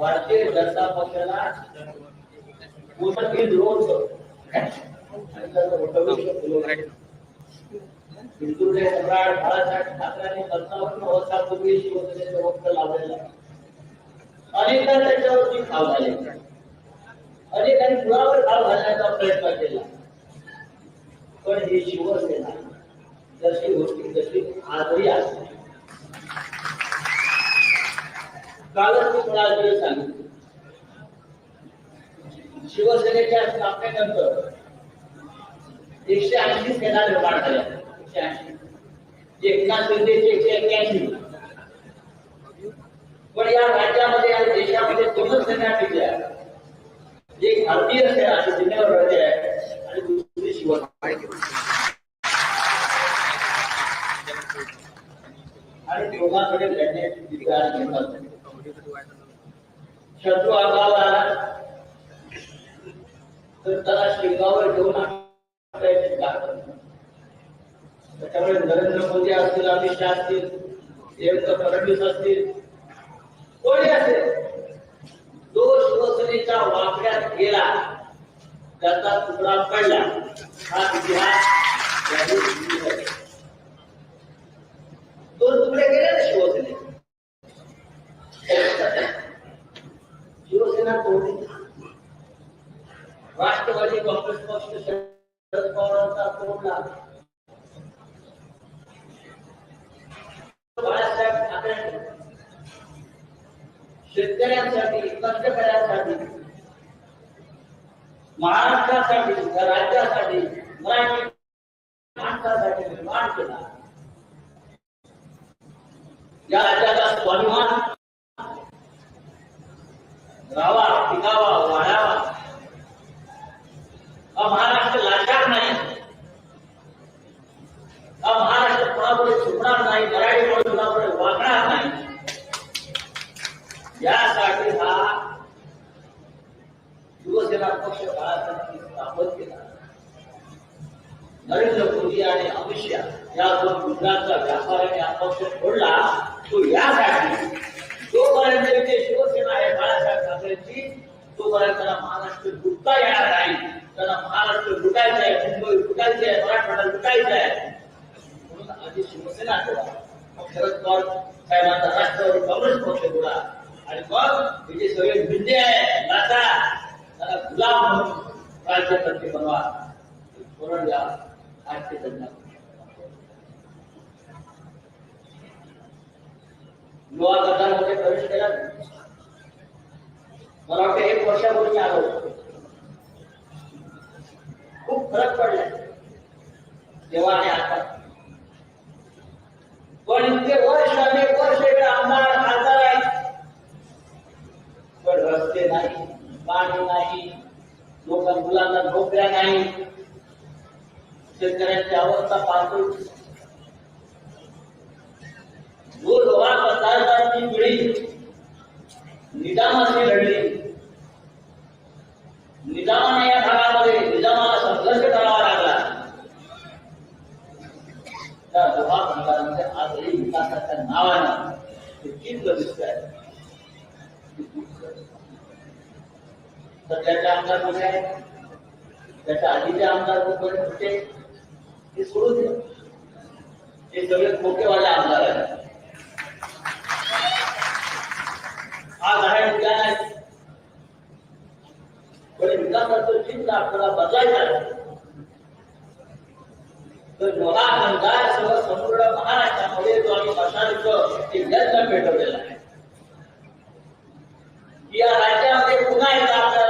भारतीय जनता पक्षाला मुसलमान सम्राट बाळासाहेब ठाकरेंनी पंचावन्न वर्षापूर्वी शिवसेनेचं वक्त लावलेलं. अनेकदा त्याच्यावरती खाव झाले. अनेकांनी मुळावर खाव घालण्याचा प्रयत्न केला. पण ही शिवसेना जशी होती तशी आजही असते कालच मी कोणाला तरी सांगितलं शिवसेनेच्या स्थापनेनंतर एकशे ऐंशी सेना निर्माण झाल्या. एकशे ऐंशी. एकनाथ शिंदेचे एकशे एक्क्याऐंशी. पण या राज्यामध्ये या देशामध्ये दोनच सेना टिकल्या एक भारतीय सेना सीमेवर लढते आहे आणि दुसरी शिवसेना. आणि दोघांकडे लढण्याची विचार घेतात शत्रू आगाव आला तर त्याला शिंगावर घेऊन त्याच्यामुळे नरेंद्र मोदी असतील अमित शहा असतील देवेंद्र फडणवीस असतील कोणी असेल जो शिवसेनेच्या वाकड्यात गेला त्याचा तुकडा पडला हा इतिहास तो तुकडे गेले ना शिवसेने शिवसेना तोडली राष्ट्रवादी काँग्रेस पक्ष शरद पवारांचा तोडला बाळासाहेब ठाकरे. शेतकऱ्यांसाठी कष्टकऱ्यांसाठी महाराष्ट्रासाठी राज्यासाठी मराठी माणसासाठी निर्माण केला. या राज्याचा स्वाभिमान राहावा टिकावा वाढावा हा महाराष्ट्र लाचार नाही. हा महाराष्ट्र कोणापुढे झुकणार नाही मराठी कोणापुढे वागणार नाही. यासाठी हा शिवसेना पक्ष बाळासाहेबांनी स्थापन केला. नरेंद्र मोदी आणि अमित शहा या दोन गुजरातचा व्यापाऱ्याने हा पक्ष फोडला. तो यासाठी जोपर्यंत शिवसेना आहे बाळासाहेब ठाकरेंची त्याला महाराष्ट्र लुटता येणार नाही. त्याला महाराष्ट्र लुटायचं आहे मुंबई लुटायचं आहे मराठवाडा लुटायचं आहे. म्हणून आधी शिवसेना ठेवा मग शरद पवार साहेबांचा राष्ट्रवादी काँग्रेस पक्ष जोडा आणि मग हे जे सगळे भिंडे आहे लाटा त्याला गुलाम म्हणून राज्यकर्ते बनवा. म्हणून द्या भारतीय जनता पक्ष. युवा गटामध्ये प्रवेश केला. मला वाटतं एक वर्षापूर्वी आलो खूप फरक पडलाय तेव्हा आणि आता. पण इतके वर्ष अनेक वर्ष इकडे आमदार खासदार आहेत पण रस्ते नाही पाणी नाही लोक मुलांना नोकऱ्या नाही. शेतकऱ्यांची अवस्था पाहतो त्याच्या आधीचे आमदार कुठे होते ते सोडून द्या हे सगळे खोकेवाले आमदार आहेत आज आहे उद्या नाही पण विकासाचं चिन्ह आपल्याला बदलायचं तर लोहा कामगार संपूर्ण महाराष्ट्रामध्ये जो आम्ही एक यज्ञ पेटवलेला आहे या राज्यामध्ये पुन्हा एकदा आपल्याला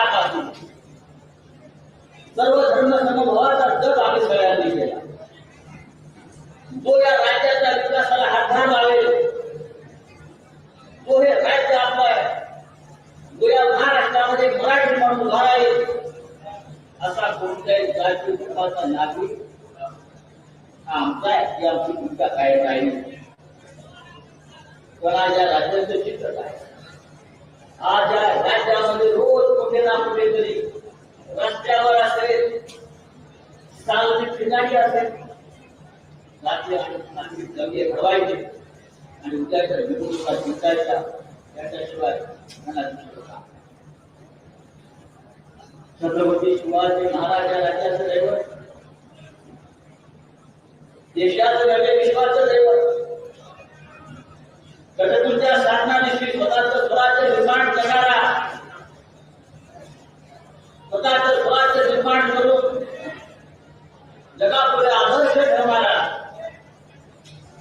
सर्व धर्म समभावाचा जग आम्ही सगळ्यांनी केला जो या राज्याच्या विकासाला हातभार लावेल तो हे राज्य आपलं घरामध्ये मराठी म्हणून उभा राहील असा कोणत्याही जाती धर्माचा नागरिक आमचा आहे आमची भूमिका काय नाही स्वराज्या राज्याचं चित्र काय आज या राज्यामध्ये रोज कुठे ना कुठेतरी रस्त्यावर असेल सार्वजनिक ठिकाणी असेल राज्य आणि नागरिक घडवायचे आणि उद्याच्या निवडणुका जिंकायच्या याच्याशिवाय मला दुसरं काम. छत्रपती शिवाजी महाराज या राज्याचं दैवत देशाचं नव्हे विश्वाचं दैवत कटकुंच्या साधनानिशी स्वतःचं स्वराज्य निर्माण करणारा स्वतःचं स्वराज्य निर्माण करून जगापुढे आदर्श ठरणारा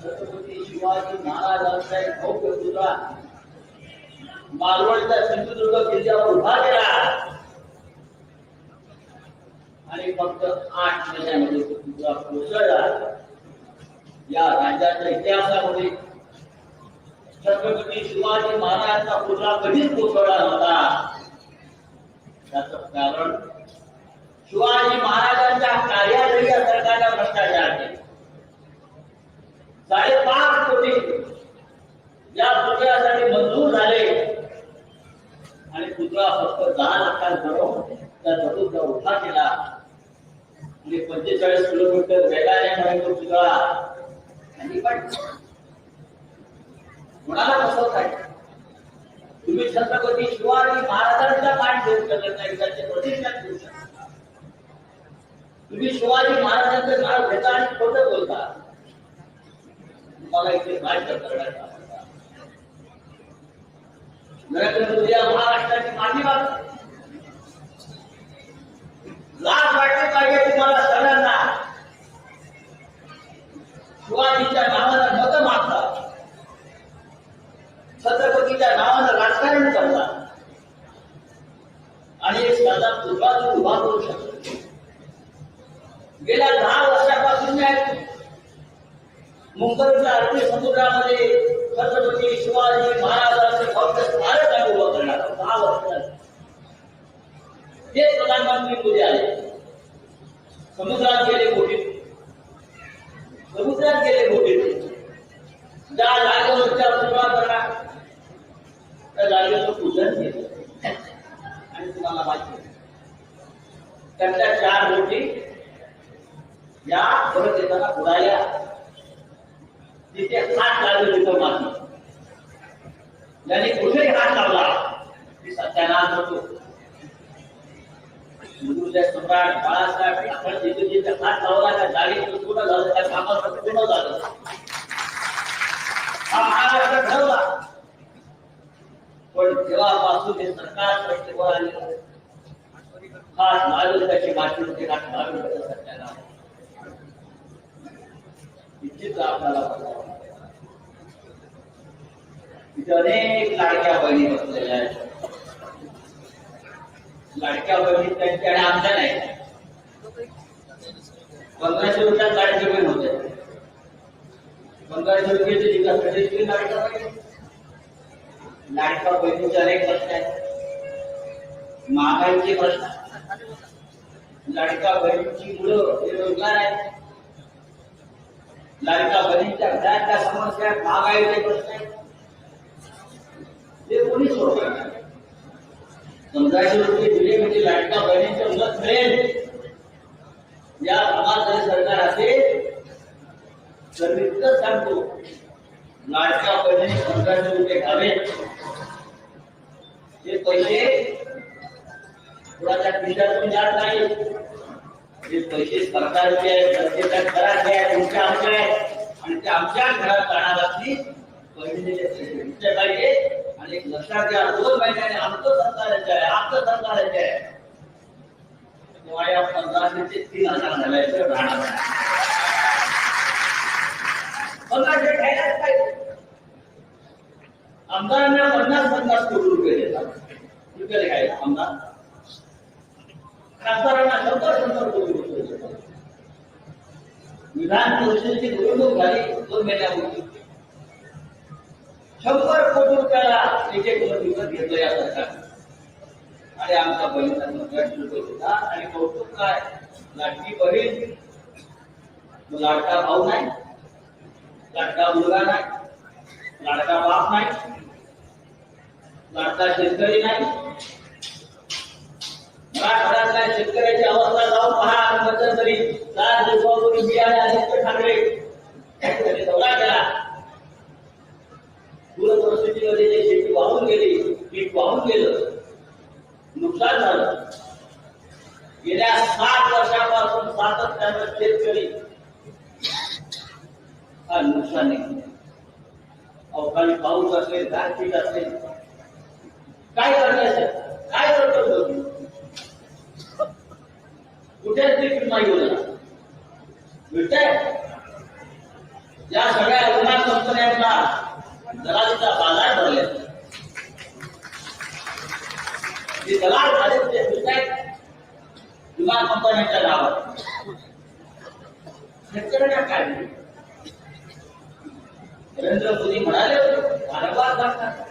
छत्रपती शिवाजी महाराजांचा एक भव्य पुतळा मालवणचा सिंधुदुर्ग किल्ल्यावर उभा केला. आणि फक्त आठ महिन्यामध्ये तो पुतळा कोसळला. या राज्याच्या इतिहासामध्ये छत्रपती शिवाजी महाराजांचा पुतळा कधीच कोसळला नव्हता. त्याच कारण शिवाजी महाराजांच्या कार्यालयी या सरकारला भ्रष्टाचार केला साडेपाच कोटी या पुतळ्यासाठी मंजूर झाले. आणि पुतळा फक्त दहा लाखांत त्या चतुर्थ उभा केला. आणि पंचेचाळीस किलोमीटर वेगाने म्हणून तो पुतळा. आणि पण कोणाला फसवत आहे तुम्ही छत्रपती शिवाजी महाराजांचा पाठ ठेवू शकत नाही त्याचे प्रतिष्ठान ठेवू शकता. तुम्ही शिवाजी महाराजांचं नाव घेता आणि खोट बोलता. तुम्हाला इथे राज्य करण्याचा नरेंद्र मोदी या महाराष्ट्राची मागणी मागतो लाज वाटली पाहिजे तुम्हाला सगळ्यांना. शिवाजीच्या नावाला मत मागतात छत्रपतीच्या नावानं राजकारण करतात आणि एक साधा पुतळा उभा करू शकतो. गेल्या दहा वर्षापासून मुंबईच्या अरबी समुद्रामध्ये छत्रपती शिवाजी महाराजांचे भक्त स्मारक आम्ही उभं करणार दहा वर्ष ते प्रधानमंत्री मोदी आले. समुद्रात गेले मोठे. समुद्रात गेले मोठे. ज्या जागेवरच्या पुतळा करणार त्या जागेचं पूजन केलं आणि तुम्हाला माहिती आहे, त्यातल्या चार गोष्टी या परत येताना बुडाल्या तिथे हात लागले तिथं माती ज्याने कुठेही हात लावला ती सत्यानाश होतो हिंदूच्या सम्राट बाळासाहेब आपण जिथे जिथे हात लावला त्या जागेत पूर्ण झालं त्या कामाचं पूर्ण झालं हा महाराष्ट्र ठरवला पण तेव्हापासून हे सरकार सत्तेवर आले खास महाराष्ट्राची माती होती खास महाराष्ट्राच्या सत्यानाश इतकीच आपल्याला बघावं तिथे अनेक लाडक्या बहिणी बसलेल्या आहेत. लाडक्या बहिणी त्यांच्या आणि आमच्या नाही. पंधराशे रुपयात लाडकी बहीण होते. पंधराशे रुपयाची जिल्हा लाडका बहीण? लाडक्या बहिणीचे अनेक प्रश्न आहेत. महागाईचे प्रश्न. लाडका बहिणीची मुलं हे रोजगार आहेत. लाडका बहिणीच्या घरातल्या समस्या महागाईचे प्रश्न ते कोणी सोडवणार नाही. पंधराशे रुपये दिले म्हणजे लाडका बहिणीचं मत मिळेल. या भागात सरकार असेल तर मी सांगतो लाडक्या बहिणी पंधराशे रुपये घ्यावेत ते पैसे कुणाच्या खिशातून जात नाही पैसे सरकारचे आहेत जनतेच्या घराचे आहेत आमच्या आहेत. आणि ते आमच्या घरात जाणार असली पैसे पाहिजे. आणि एक लक्षात घ्या दोन महिन्याने आमचं सरकारचे आहे आमचं आहे. तेव्हा या पंधराशे तीन हजार झाल्याचं राहणार पंधराशे घ्यायलाच पाहिजे. आमदारांना पन्नास पन्नास कोटी रुपये देतात. रुपये घ्यायला आमदार. खासदारांना शंभर शंभर कोटी रुपये विधान परिषदेची निवडणूक झाली दोन महिन्यापूर्वी. शंभर कोटी रुपयाला एक एक घर विकत घेतलं या सरकारने. आणि आमच्या बहिणीचा प्रश्न होता. आणि कौतुक काय? लाटकी बहीण. लाडका भाऊ नाही. लाडका मुलगा नाही. लाडका बाप नाही. लाडका शेतकरी नाही. मराठवाड्यातल्या शेतकऱ्याची अवस्था जाऊन पहा मध्यंतरी चार दिवसापूर्वी आदित्य ठाकरे त्यांनी दौरा केला जे शेती वाहून गेली पीक वाहून गेलं नुकसान झालं. गेल्या सात वर्षापासून सातत्यानं शेतकरी हा नुकसान. अवकाळी पाऊस असेल गारपीट असेल काय करायचं काय करतो तुम्ही कुठेच नाही बोलला या. सगळ्या विमा कंपन्यांना दलालीचा बाजार भरले जे दलाल झाले ते मिळतायत विमा कंपन्यांच्या नावावर. शेतकऱ्यांना काय नरेंद्र मोदी म्हणाले होते वारंवार सांगतात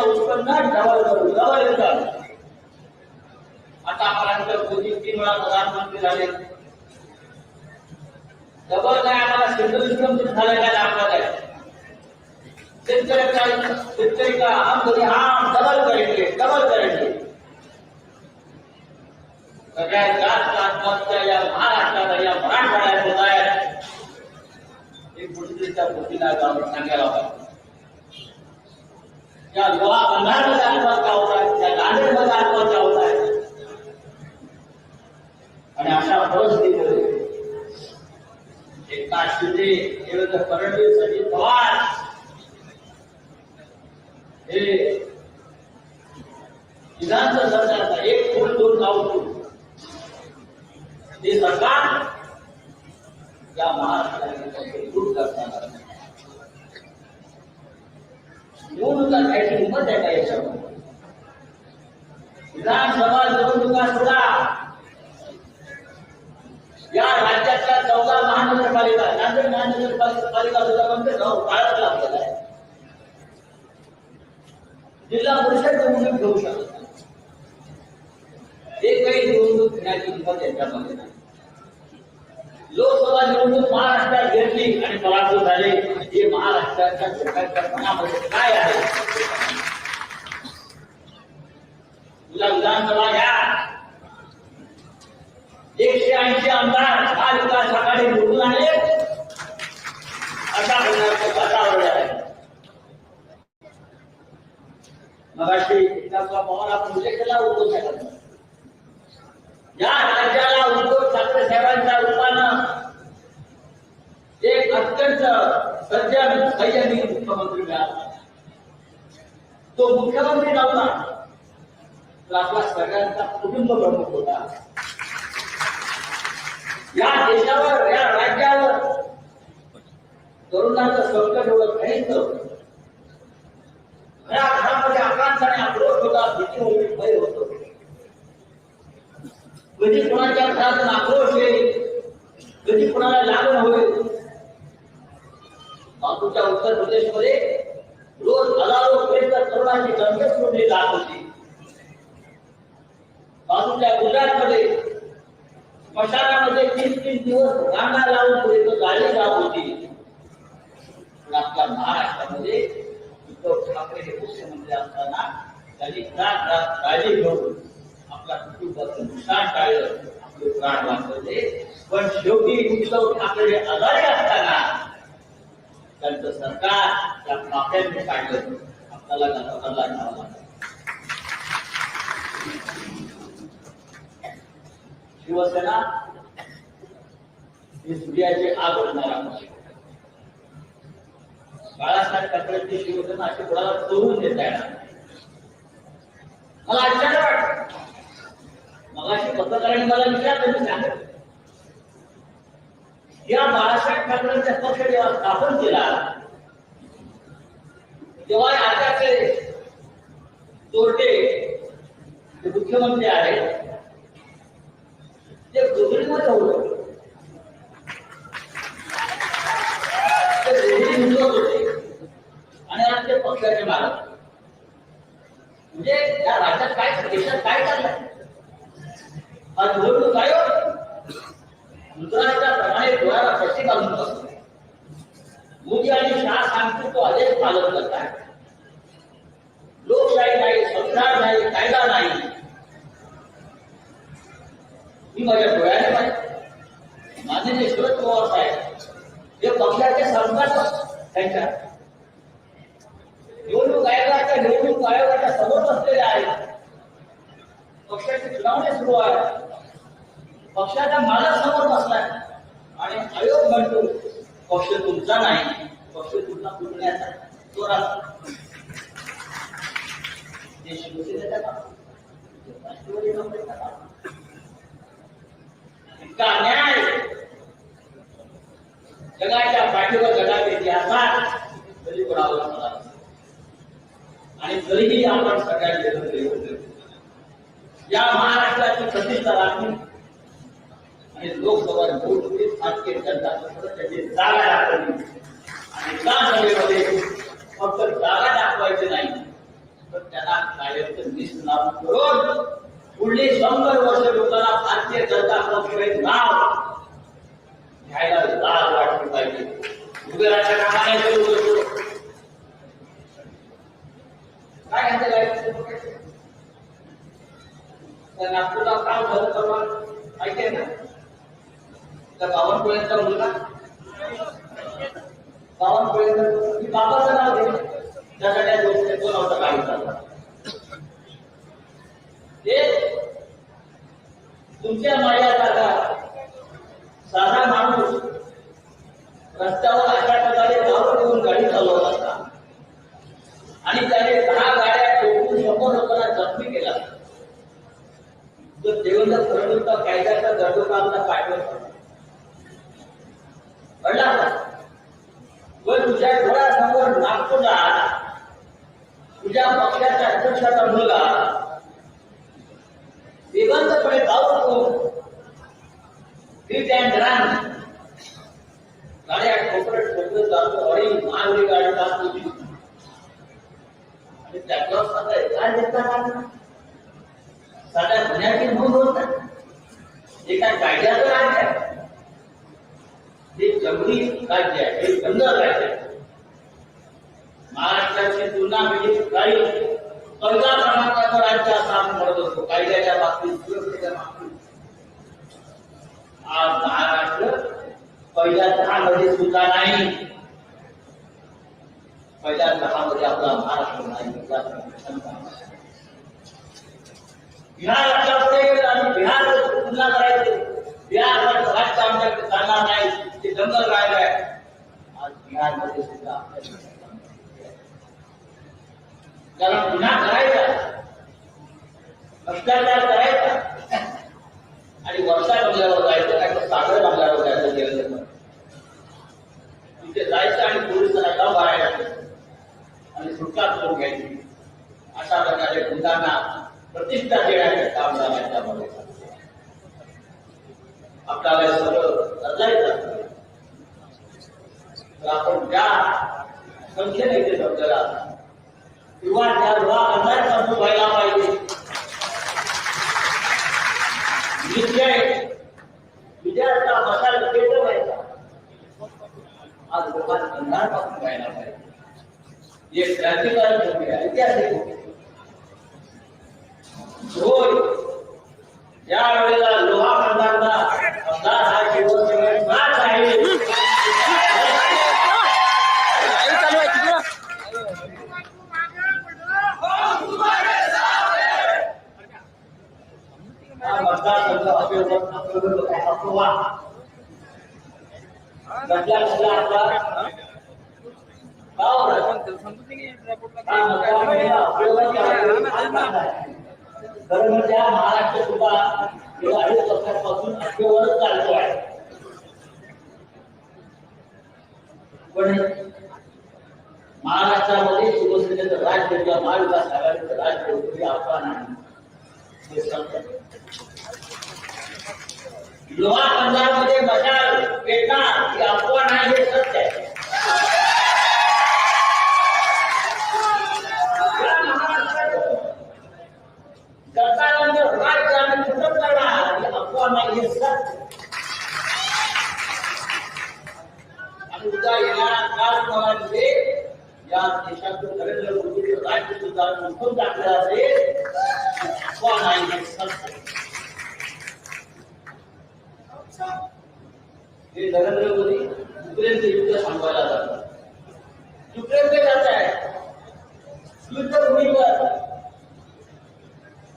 उत्पन्न डबल करू डबल येतात. आतापर्यंत मोदी तीन वेळा प्रधानमंत्री झाले. डबल काय आम्हाला सिंगल इन्कम झालं काय दाखवत आहे शेतकऱ्याचा शेतकरी का हम कधी हम डबल करेंगे डबल करेंगे सगळ्या जास्त आत्महत्या या महाराष्ट्रात या मराठवाड्यात होत आहे एक मुस्लिमच्या गोष्टीला जाऊन सांगायला पाहिजे या लोहा बंधारमध्ये आत्महत्या होत आहेत त्या गांधीमध्ये आत्महत्या आणि अशा परिस्थितीमध्ये एकनाथ शिंदे देवेंद्र फडणवीस अजित पवार हे विधानसभा सरकारचा एक फूल दोन ते सरकार या महाराष्ट्राने दूर करताना निवडणुका घ्यायची हिंमत आहे का विधानसभा निवडणुका सुद्धा या राज्यातल्या चौदा महानगरपालिका नांदेड महानगरपालिका सुद्धा म्हणजे काळात लागलेला आहे. जिल्हा परिषद निवडणूक घेऊ शकत नाही. काही निवडणूक घेण्याची हिंमत यांच्यामध्ये नाही. लोकसभा निवडणूक महाराष्ट्रात घेतली आणि पराभूत झाले. हे महाराष्ट्राच्या सरकारच्या मनामध्ये काय आहे? तुला विधानसभा घ्या. एकशे ऐंशी आमदार आज काल सकाळी निवडून आले. अशा प्रकारचं वातावरण आहे. मगाशी एकाचा पवार आपण उल्लेख केला उद्धव साहेबांचा या राज्याला उद्धव ठाकरे साहेबांच्या रूपानं एक अत्यंत सज्जन संयमी मुख्यमंत्री मिळाला. तो मुख्यमंत्री नव्हता तर आपला सगळ्यांचा कुटुंब प्रमुख होता. या देशावर या राज्यावर तरुणांचं संकट एवढं काहीच नव्हतं घरा घरामध्ये आकांक्षाने आक्रोश होता भीती होती भय होतो. कधी कोणाच्या घरातून आक्रोश येईल? कधी कोणाला लागण होईल? बापूच्या उत्तर प्रदेशमध्ये रोज हजारो पर्यंत तरुणांची गंभीर सोडली जात होती बाजूच्या गुजरातमध्ये स्मशानामध्ये तीन तीन दिवस रांगा लावून पुढे तो गाडी जात होती. आपल्या महाराष्ट्रामध्ये उद्धव ठाकरे हे मुख्यमंत्री असताना त्यांनी रात रात काळजी घेऊन आपल्या कुटुंबाचं नुकसान टाळलं. आपले प्राण वाचवले. पण शेवटी उद्धव ठाकरे आजारी असताना त्यांचं सरकार त्या माफ्यांनी काढलं. आपल्याला गणपताला घ्यावं लागलं. शिवसेना ही सूर्याची आग होणारा बाळासाहेब ठाकरेंची शिवसेना अशी कोणाला तोडून देता येणार मला आश्चर्य वाटत मगाशी पत्रकारांनी मला विचारलं मी सांगत या बाळासाहेब ठाकरेंचा पक्ष जेव्हा स्थापन केला तेव्हा राज्याचे चोरटे जे मुख्यमंत्री आहेत. ते गुजरीमध्ये होते आणि आज ते पक्षाचे मालक. म्हणजे त्या राज्यात काय देशात काय चाललंय? हा निवडणूक आयोग दुसऱ्याच्या प्रमाणे डोळ्याला पट्टी बांधून बसतो. मोदी आणि शाह सांगतो तो आदेश पालन करताय लोकशाही नाही संविधान नाही कायदा नाही मी माझ्या डोळ्याने पाहिजे माननीय शरद पवार साहेब हे पक्षाचे सांगतात त्यांच्या निवडणूक आयोगाच्या निवडणूक आयोगाच्या समोर बसलेले आहेत पक्षाची चुनावणी सुरू आहे पक्षाचा मालक समोर बसलाय आणि आयोग म्हणतो पक्ष तुमचा नाही पक्ष तुमचा फुटण्याचा तो राष्ट्र हे शिवसेनेचा काम. राष्ट्रवादी काँग्रेसचा काम. इतका अन्याय जगाच्या पाठीवर जगाच्या इतिहासात कधी कोणावर झाला नाही. ही आपण सगळ्यांनी एकत्र येऊन या महाराष्ट्राची प्रतिष्ठा राखली आणि लोकसभा निवडणुकीत भारतीय जनता पक्ष त्याची जागा दाखवली. आणि त्या विधानसभेमध्ये फक्त जागा दाखवायची नाही तर त्यांना कायमचं निष्णाम करून पुढली शंभर वर्ष लोकांना भारतीय जनता पक्षाचे नाव घ्यायला लाज वाटली पाहिजे उभेराच्या कामाने सुरू करतो काय घ्यायचं लायसन्स तर नागपूरला काम झालं तर माहिती आहे ना? त्या बावनकुळ्यांचा मुलगा. बावनकुळेचा मी बाबाचं नाव घे त्यासाठी या गोष्टी तो नव्हता काही झाला. ते तुमच्या माझ्या जागा साधा माणूस रस्त्यावर अशा प्रकारे दारू देऊन गाडी चालवत असता आणि त्याने दहा गाड्या ठोकून शंभर लोकांना जखमी केला तर देवेंद्र फडणवीसचा कायद्याचा दंडोकांना पाठवत कळला का? व तुझ्या डोळ्यासमोर नागपूरला तुझ्या पक्षाच्या अध्यक्षाचा मुलगा दिवंतपणे दारू हिट अँड रन गाड्या ठोकरत ठोकरत जातो. अडी महागडी गाडी जातो आणि त्याच्यावर सगळं काय देतात? साध्या गुन्ह्याची नोंद होत नाही हे काय कायद्याचं राज्य आहे? हे जंगली राज्य आहे हे जंगल राज्य आहे. महाराष्ट्राची तुलना म्हणजे काही पहिला क्रमांकाचं राज्य असं आपण म्हणत असतो. कायद्याच्या बाबतीत सुरक्षेच्या बाबतीत. आज महाराष्ट्र पहिल्या दहा मध्ये सुद्धा नाही. पहिल्या दहा मध्ये आपला महाराष्ट्र नाही. बिहार राज्य असेल आणि बिहार पुन्हा करायचं बिहार राज्य आमच्याकडे चालणार नाही ते जंगल राहिलं आहे. आज बिहारमध्ये सुद्धा आपल्या कारण गुन्हा करायचा भ्रष्टाचार करायचा आणि वर्षा बंगल्यावर जायचं काय तर सागर बंगल्यावर जायचं देवेंद्र तिथे जायचं आणि पोलिसांना डाव मारायला आणि सुटका करून घ्यायची अशा प्रकारे गुंडांना प्रतिष्ठा देण्याचे काम झालं त्यामध्ये आपल्याला सगळं बदलायचं तर आपण ज्या संख्येने इथे जमलेला किंवा त्या विवाह करण्याचा अनुभव व्हायला पाहिजे निश्चय विजयाचा मसाल केंद्र व्हायचा आज लोकांना बंधारपासून व्हायला पाहिजे एक क्रांतिकारी भूमी आहे ऐतिहासिक भूमी आहे. होय चार वेळेला लोहा बंधारला आमदार हा शिवसेनेत नाच आहे चालू आहे तिकडं हा मतदारसंघ अभिवर्धन अप्रूवा कसला कसला आपला गाव आहे. हा मतदारसंघ अभिवर्धन खरं म्हणजे हा महाराष्ट्र सुद्धा गेल्या अडीच वर्षांपासून अभिवर्धन चालतो आहे पण महाराष्ट्रामध्ये शिवसेनेचं राज्य किंवा महाविकास आघाडीचं राज्य होतं हे अफवा नाही हे सत्य आहे. लोहा पंजाबमध्ये मशाल पेटणार ही अफवा नाही हे सत्य आहे. या महाराष्ट्रात सरकारानं आणि करणार? ही अफवा नाही हे सत्य आणि उद्या या देशातून नरेंद्र मोदीचं राज्य सुद्धा उठून टाकलं असेल. अफवा नाही हे सत्य हे नरेंद्र मोदी युक्रेनचे युद्ध थांबवायला जातात युक्रेनचे जात आहे युद्धभूमीवर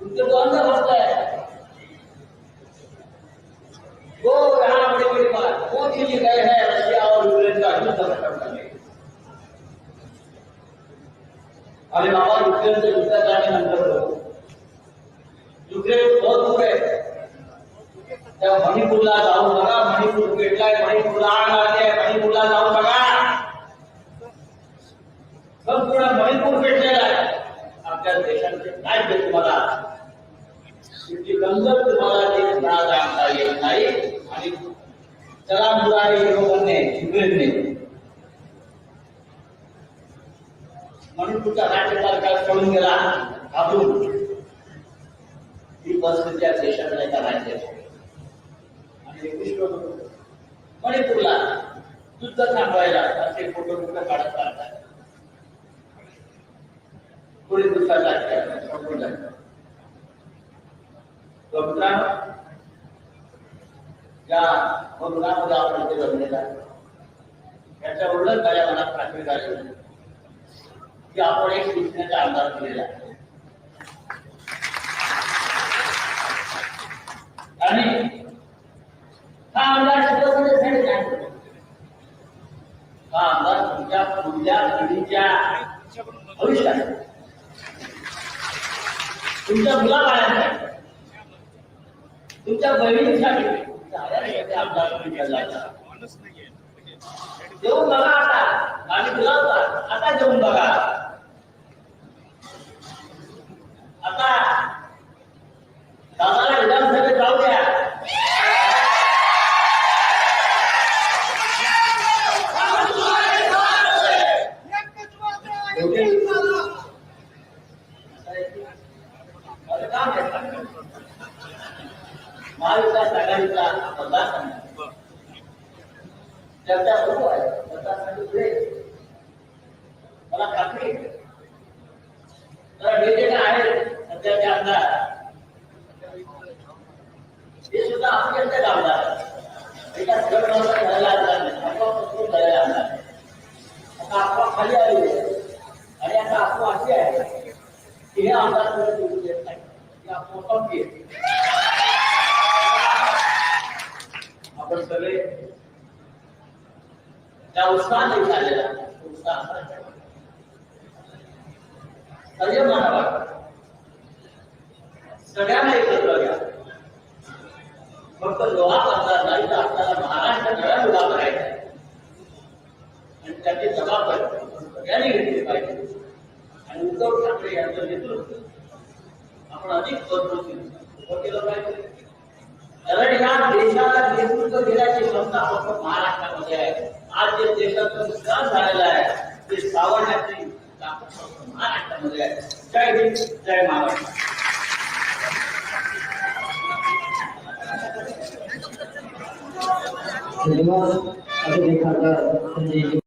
युद्ध बंद होत आहे वो यहाँ बड़ी बड़ी बात मोदी जी गए हैं रशिया और यूक्रेन का युद्ध खत्म करने अरे बाबा युक्रेन से युद्ध झाल्यानंतर युक्रेन बहुत दूर आहे त्या मणिपूरला जाऊन बघा मणिपूर पेटलाय मणिपूरला आग लागली आहे मणिपूरला जाऊन बघा. संपूर्ण मणिपूर पेटलेला आहे. आपल्या देशाचे काय ते तुम्हाला? तुमची गंमत तुम्हाला ते त्रास आणता येत नाही. आणि चला मुला युरोपने युक्रेनने मणिपूरचा राज्यपाल काल कळून गेला घाबरून. ही परिस्थिती या देशात एका राज्याची. मणिपूरला युद्ध थांबवायला असे फोटो फोटो काढत काढतात थोडी दिवसात संपून मित्रांनो या मधुरामध्ये आपण इथे जमलेला याच्या उलट माझ्या मनात खात्री झाली की आपण एक शिक्षणाचा आमदार केलेला आणि हा आमदार हा आमदार तुमच्या पुढल्या पिढीच्या भविष्यात तुमच्या मुलाबाळांसाठी तुमच्या बहिणीसाठी आमदार जेवून बघा आता आणि बोलावता आता जेवून बघा आता दादाला विधानसभेत जाऊ द्या अरे काम आहे. महाविकास आघाडीचा मतदारसंघ चर्चा सुरू आहे मतदारसंघ पुढे मला खात्री आहे. तर हे जे काय आहे सध्याचे आमदार हे सुद्धा आपल्याचे आमदार एका संघटनाचा झालेला आमदार नाही आपोआप झालेला आमदार आता अफवा खाली आली आहे आणि आता अफवा अशी आहे की हे आमदार पुढे निवडून येत नाही ही अफवा पक्की आहे आपण सगळे त्या उत्साहाने झालेला उत्साह संयम मानावा सगळ्यांना एकत्र घ्या फक्त लोहा मतदार नाही तर आपल्याला महाराष्ट्र नव्या उभा करायचा. आणि त्याची जबाबदारी सगळ्यांनी घेतली पाहिजे आणि उद्धव ठाकरे यांचं नेतृत्व आपण अधिक मज़बूत केलं पाहिजे कारण या देशाला नेतृत्व देण्याची क्षमता फक्त महाराष्ट्रामध्ये आहे आज जे देशाचं नुकसान झालेलं आहे ते सावरण्याची ताकद फक्त महाराष्ट्रामध्ये आहे. जय हिंद जय महाराष्ट्र. धन्यवाद. अभिनेता संजय